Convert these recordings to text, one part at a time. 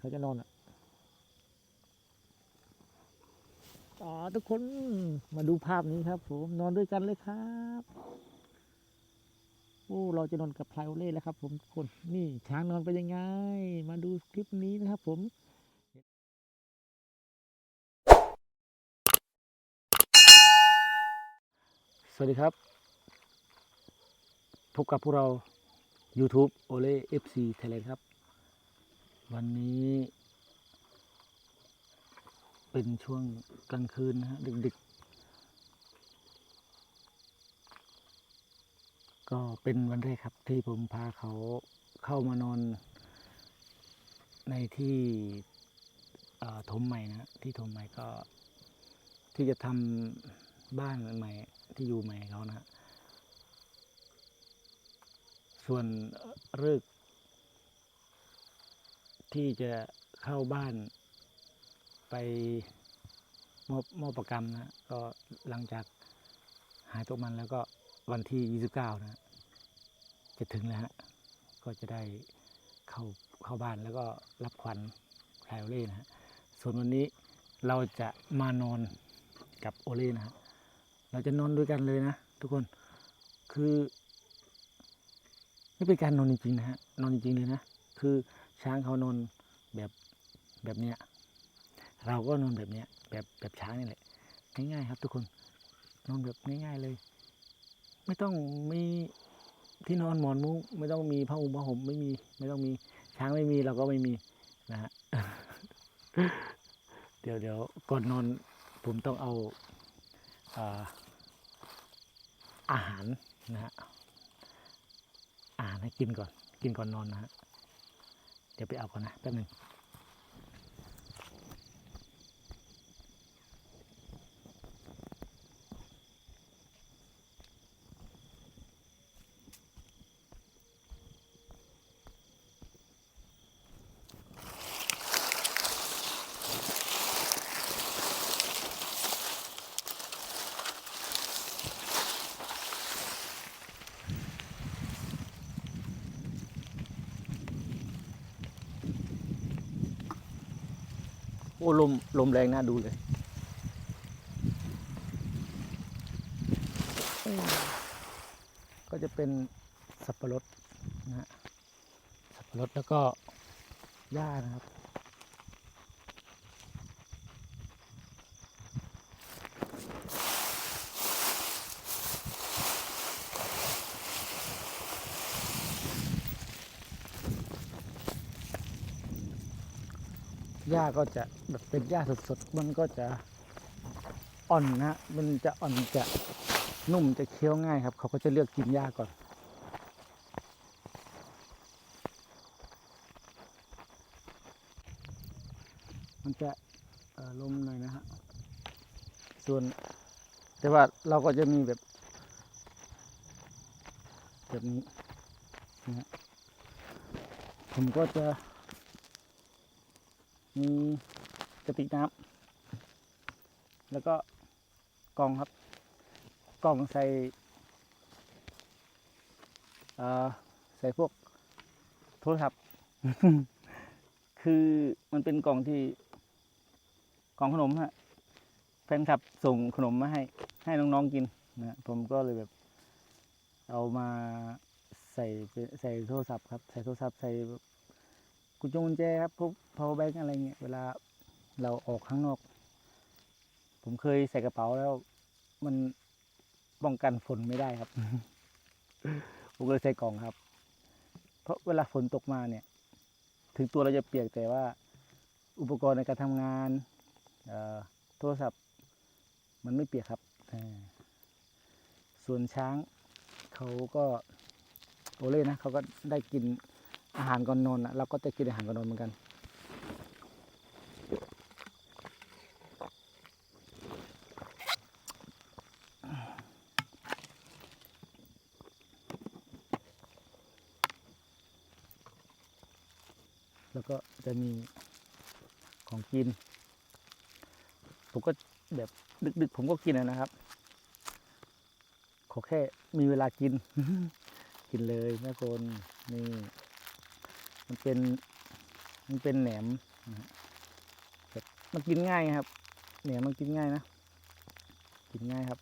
เขาจะนอนอะอ๋อทุกคนมาดูภาพนี้ครับ ผมนอนด้วยกันเลยครับโอ้เราจะนอนกับไพรโอเล่แล้วครับ ผมทุกคนนี่ช้างนอนเป็นยังไง มาดูคลิปนี้นะครับ ผมสวัสดีครับ พบกับพวกเรา YouTube โอเล่ FC Thailand ครับ วันนี้เป็นช่วงกลางคืนนะฮะดึกๆ ก็เป็นวันแรกครับที่ผมพาเขาเข้ามานอน ในที่ถมใหม่นะที่ถมใหม่ก็ที่จะทำบ้านใหม่ที่อยู่ใหม่เขานะ ส่วนเลิก ที่จะเข้าบ้านไปมอบมอบประกรรมนะก็หลังจากหายตกมันแล้วก็วันที่ 29 นะ จะถึงแล้วฮะก็จะได้เข้าเข้าบ้านแล้วก็รับขวัญไคลโอเล่นะฮะส่วนวันนี้เราจะมานอนกับโอเล่นะฮะเราจะนอนด้วยกันเลยนะ ทุกคนคือไม่เป็นการนอนจริงๆนะฮะนอนจริงๆเลยนะ คือ ช้างเขานอนแบบแบบเนี้ยเราก็นอนแบบเนี้ยแบบแบบช้างนี่แหละง่ายๆครับ ทุกคนนอนแบบง่าย ๆเลย ไม่ต้องมีที่นอนหมอนมุ้งไม่ต้องมีผ้าห่มผ้าห่มไม่มี ไม่ต้องมีช้างไม่มีเราก็ไม่มีนะฮะเดี๋ยวเดี๋ยวก่อนนอนผมต้องเอาอาหารนะฮะอาหารให้กินก่อน กินก่อนนอนนะฮะ เดี๋ยวไปเอาก่อนนะแป๊บหนึง อ้ลมลมแรงน่าดูเลย ก็จะเป็นสับปะรดนะฮะสับปะรดแล้วก็หญ้านะครับ หญ้าก็จะแบบเป็นหญ้าสดๆ มันก็จะอ่อนนะ มันจะอ่อนจะนุ่มจะเคี้ยวง่ายครับ เขาก็จะเลือกกินหญ้าก่อน มันจะลมหน่อยนะฮะ ส่วน แต่ว่าเราก็จะมีแบบ แบบนี้นะผมก็จะ มีกระติกน้ำแล้วก็กล่องครับ กล่องใส่ใส่พวกโทรศัพท์ คือมันเป็นกล่องที่กล่องขนมฮะแฟนคลับส่งขนมมาให้ ให้น้องๆกินนะผมก็เลยแบบ เอามาใส่ใส่โทรศัพท์ครับ ใส่โทรศัพท์ใส่ กุญจงแจครับพวก power bank อะไรเงี้ยเวลาเราออกข้างนอก ผมเคยใส่กระเป๋าแล้ว มันป้องกันฝนไม่ได้ครับ ผมเลยใส่กล่องครับ เพราะเวลาฝนตกมาเนี่ย ถึงตัวเราจะเปียกแต่ว่า อุปกรณ์ในการทำงานโทรศัพท์ มันไม่เปียกครับส่วนช้างเขาก็โอเล่นะเขาก็ได้กิน อาหารก่อนนอนนะเราก็จะกินอาหารก่อนนอนเหมือนกัน แล้วก็จะมีของกิน ผมก็แบบดึกๆผมก็กินนะครับ ขอแค่มีเวลากิน กินเลยแม่คนนี่ มันเป็น มันเป็นแหนมนะฮะแบมันกินง่ายครับแหนมมันกินง่ายนะ กินง่ายครับ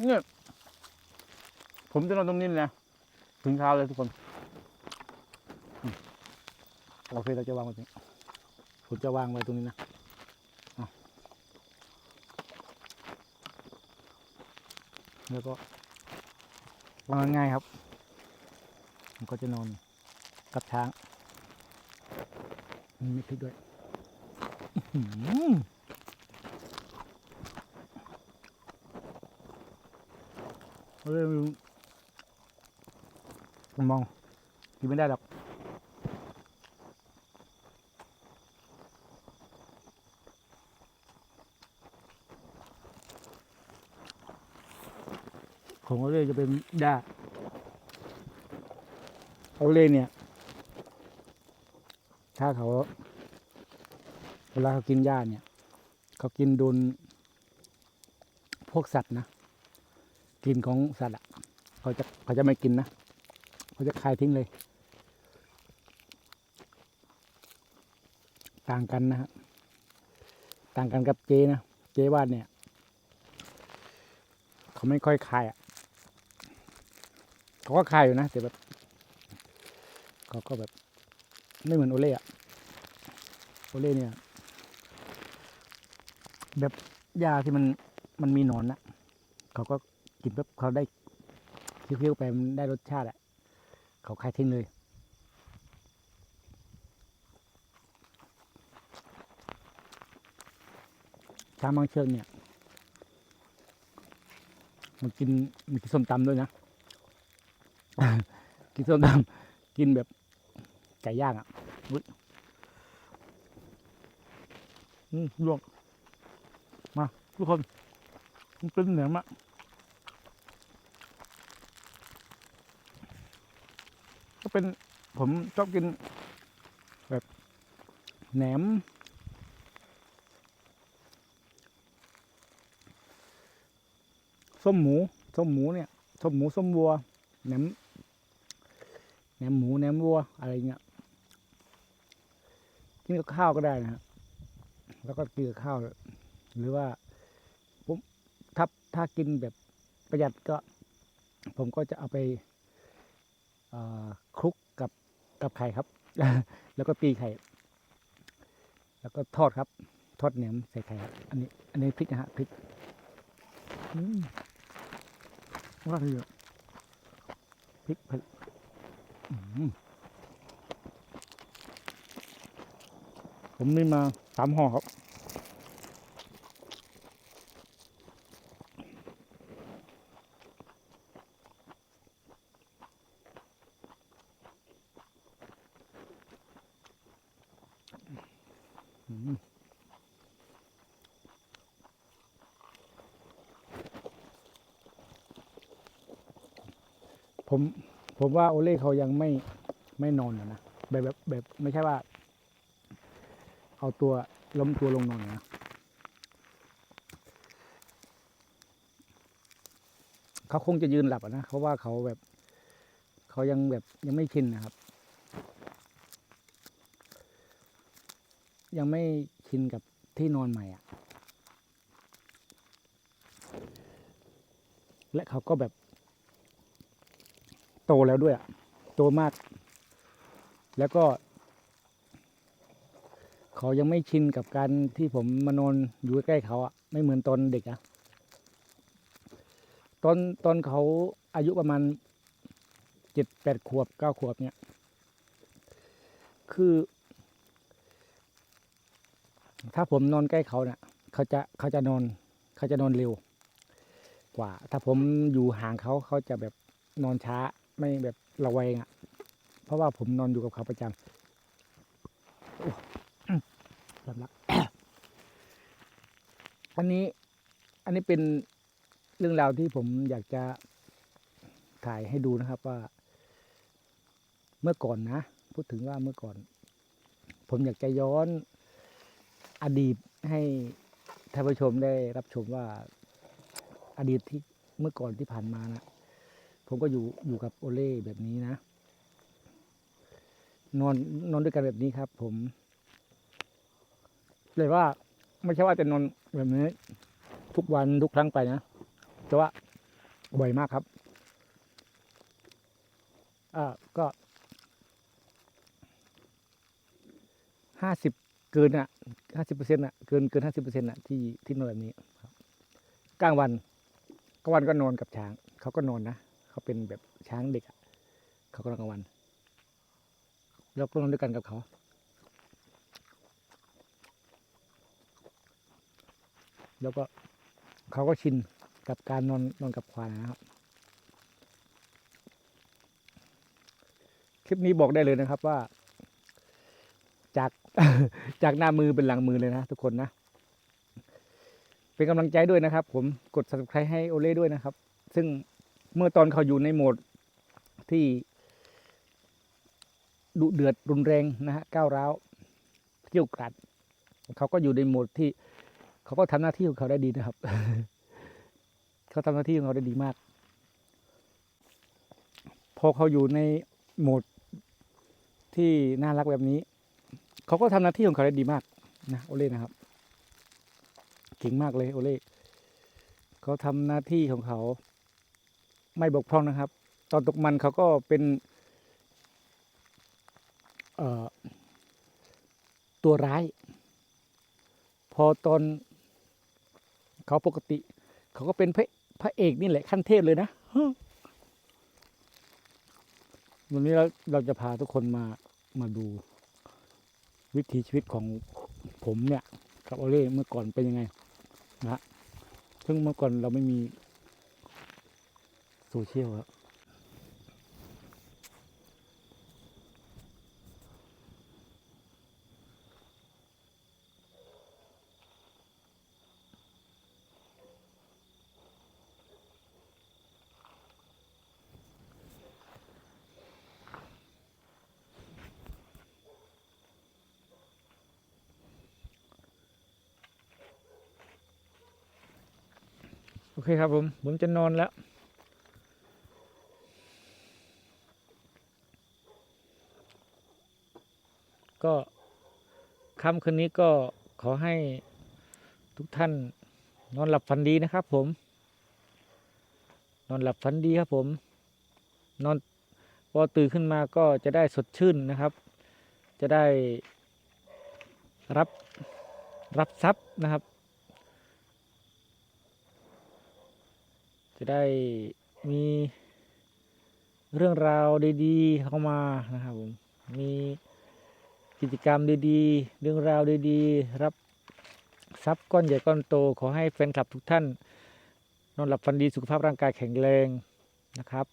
เนี่ยผมจะนอนตรงนี้เลยนะถึงเช้าเลยทุกคนโอเคเราจะวางไว้ตรงนี้ผมจะวางไว้ตรงนี้นะ แล้วก็วางง่ายครับผมก็จะนอนกับช้างมีพริกด้วยเฮ้ยมันมองกินไม่ได้หรอก ของโอเล่จะเป็นด้าโอเล่เนี่ย ถ้าเขา เวลาเขากินหญ้าเนี่ย เขากินโดนพวกสัตว์นะกลินของสัตว์อะเขาจะเขาจะไม่กินนะ เขาจะคายทิ้งเลย ต่างกันนะฮะต่างกันกับเจนะ เจวาดเนี่ย เขาไม่ค่อยคายอะ เขาก็คายอยู่นะแต่แบบเขาก็แบบ ไม่เหมือนโอเล่อะโอเล่เนี่ย แบบยาที่มันมันมีหนอนนะเขาก็กินปุ๊บเขาได้เคี้ยวๆไปมันได้รสชาติอะเขาคายทิ้งเลยช้างบางเชือกเนี่ย มันกินมันกินส้มตำด้วยนะ กินส้มตำกินแบบไก่ย่างอะอุ๊ยอืมลวกมาทุกคนมันเป็นแหนมอะก็เป็นผมชอบกิน แบบแหนมส้มหมูส้มหมูเนี่ยส้มหมูส้มวัวแหนม นมหมูแหนมวัวอะไรเงี้ยกินกับข้าวก็ได้นะฮะแล้วก็กินกับข้าว หรือว่าผมถ้าถ้ากินแบบประหยัดก็ ผมก็จะเอาไปคลุกกับกับไข่ครับ แล้วก็ตีไข่ แล้วก็ทอดครับ ทอดแหนมใส่ไข่ครับอันนี้ อันนี้พริกนะฮะพริกว่าคือพริกเผมนี่มาสามห่อครับผม ผมว่าโอเล่เขายังไม่ไม่นอนอะนะแบบแบบแบบไม่ใช่ว่า เอาตัวล้มตัวลงนอนนะเขาคงจะยืนหลับนะเพราะว่าเขาแบบเขายังแบบยังไม่ชินนะครับ ยังไม่ชินกับที่นอนใหม่อะและเขาก็แบบ ตแล้วด้วยอะโตมาก แล้วก็ เขายังไม่ชินกับการที่ผมมานอนอยู่ใกล้เขาอะไม่เหมือนตอนเด็กอะตอนตอนเขาอายุประมาณเจ็ดแปดขวบเก้าขวบเนี่ย คือ ถ้าผมนอนใกล้เขาเนี่ยเขาจะเขาจะนอนเขาจะนอนเร็ว กว่า ถ้าผมอยู่ห่างเขาเขาจะแบบนอนช้า ไม่แบบระแวงอะ่ะ เพราะว่าผมนอนอยู่กับเขาประจำอ้สำลักอันนี้ อันนี้เป็นเรื่องราวที่ผมอยากจะถ่ายให้ดูนะครับว่า เมื่อก่อนนะ พูดถึงว่าเมื่อก่อน ผมอยากจะย้อนอดีตให้ท่านผู้ชมได้รับชมว่าอดีตที่เมื่อก่อนที่ผ่านมานะ ผมก็อยู่อยู่กับโอเล่แบบนี้นะ นอนนอนด้วยกันแบบนี้ครับ ผมเลยว่าไม่ใช่ว่าจะนอนแบบนี้ ทุกวันทุกครั้งไปนะแต่ว่าบ่อยมากครับอ่าก็ห้าสิบเกินอะห้าสิบเปอร์เซ็นต์อะเกินเกินห้าสิบเปอร์เซ็นต์อะที่ที่นอนแบบนี้กลางวันกลางวันก็นอนกับช้างเขาก็นอนนะ เขาเป็นแบบช้างเด็กอะเขาก็นอนกลางวันเราก็นอนด้วยกันกับเขาแล้วก็เขาก็ชินกับการนอนนอนกับควายนะครับ คลิปนี้บอกได้เลยนะครับว่า จากจากหน้ามือเป็นหลังมือเลยนะทุกคนนะ เป็นกำลังใจด้วยนะครับ ผมกด subscribe ให้โอเล่ด้วยนะครับ ซึ่ง เมื่อตอนเขาอยู่ในโหมดที่ดุเดือดรุนแรงนะฮะก้าวร้าวเกี่ยวกราดเขาก็อยู่ในโหมดที่ เขาก็ทำหน้าที่ของเขาได้ดีนะครับ เขาทำหน้าที่ของเขาได้ดีมาก พอเขาอยู่ในโหมดที่น่ารักแบบนี้ เขาก็ทำหน้าที่ของเขาได้ดีมากนะโอเล่นะครับเก่งมากเลยโอเล่เขาทำหน้าที่ของเขา ไม่บกพร่องนะครับ ตอนตกมันเขาก็เป็นตัวร้าย พอตอนเขาปกติ เขาก็เป็นพระพระเอกนี่แหละขั้นเทพเลยนะวันนี้เราเราจะพาทุกคนมามาดูวิถีชีวิตของผมเนี่ย กับโอเล่เมื่อก่อนเป็นยังไงนะฮะซึ่งเมื่อก่อนเราไม่มี โซเชียลครับโอเคครับผม ผมจะนอนแล้ว ก็ ค่ำคืนนี้ก็ขอให้ทุกท่านนอนหลับฝันดีนะครับผม นอนหลับฝันดีครับผม นอนพอตื่นขึ้นมาก็จะได้สดชื่นนะครับ จะได้รับรับทรัพย์นะครับ จะได้มีเรื่องราวดีๆเข้ามานะครับผม มี กิจกรรมดีๆ เรื่องราวดีๆ รับทรัพย์ก้อนใหญ่ก้อนโต ขอให้แฟนคลับทุกท่าน นอนหลับฝันดีสุขภาพร่างกายแข็งแรงนะครับ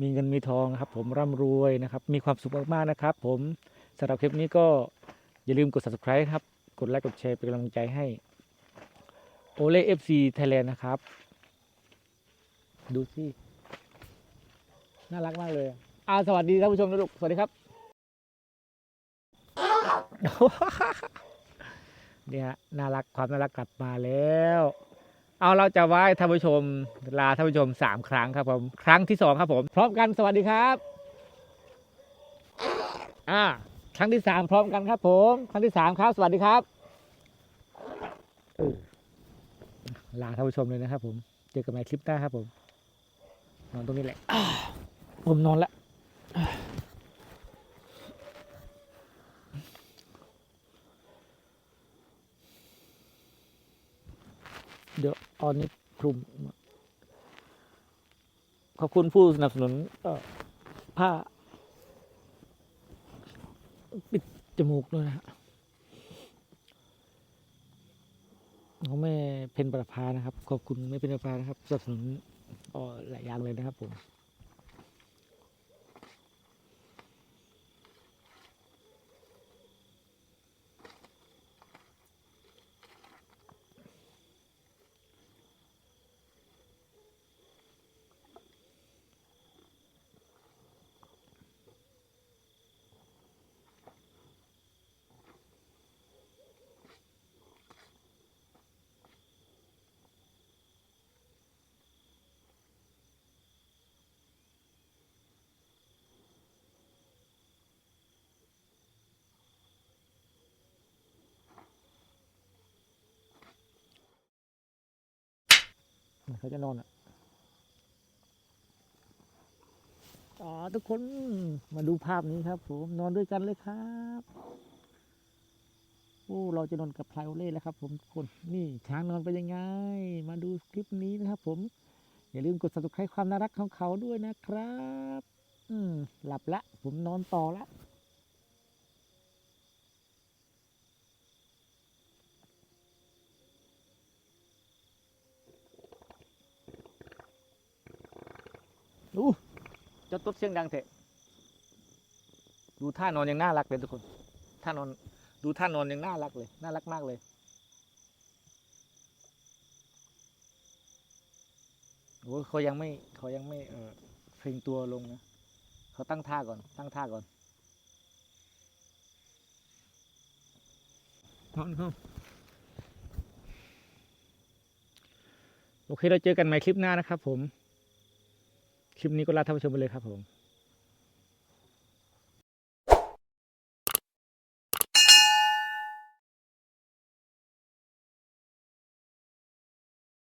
มีเงินมีทองนะครับ ผมร่ำรวยนะครับ มีความสุขมากๆนะครับ ผมสำหรับคลิปนี้ก็อย่าลืมกด subscribe ครับ กดไลค์กดแชร์เป็นกำลังใจให้โอเล่เอฟซีไทยแลนด์นะครับ ดูสิน่ารักมากเลยอ่าสวัสดีท่านผู้ชมนะลูกสวัสดีครับ เนี่ยน่ารักความน่ารักกลับมาแล้ว เอาเราจะไหว้ท่านผู้ชมลาท่านผู้ชมสามครั้งครับผมครั้งที่สองครับผม พร้อมกันสวัสดีครับ อ่า ครั้งที่สามพร้อมกันครับ ผม ครั้งที่สามครับ สวัสดีครับลาท่านผู้ชมเลยนะครับ ผม เจอกันใหม่คลิปหน้าครับผม นอนตรงนี้แหละผมนอนแล้ว เดี๋ยวเออนนี้คลุม ขอบคุณผู้สนับสนุนผ้า ปิดจมูกด้วยนะฮะของแม่เพนประภานะครับ ขอบคุณแม่เพนประภานะครับสนับสนุนอ่อหลายอย่างเลยนะครับผม เขาจะนอนอะอ๋อทุกคนมาดูภาพนี้ครับผมนอนด้วยกันเลยครับโอ้เราจะนอนกับไพรโอเล่แล้วครับ ผมทุกคนนี่ช้างนอนเป็นยังไง มาดูคลิปนี้นะครับ ผม อย่าลืมกด subscribe ความน่ารักของเขาด้วยนะครับ อืมหลับละ ผมนอนต่อละ อู้เจะตุ๊ดเสียงดังเถอะดูท่านอนยังน่ารักเลยทุกคนท่านอนดูท่านอนยังน่ารักเลย น่ารักมากเลยโอ้เขายังไม่เขายังไม่เออเพลงตัวลงนะเขาตั้งท่าก่อน ตั้งท่าก่อนนอนเขาโอเคเราเจอกันใหม่คลิปหน้านะครับผม คลิปนี้ก็ลาท่านผู้ชมไปเลยครับผม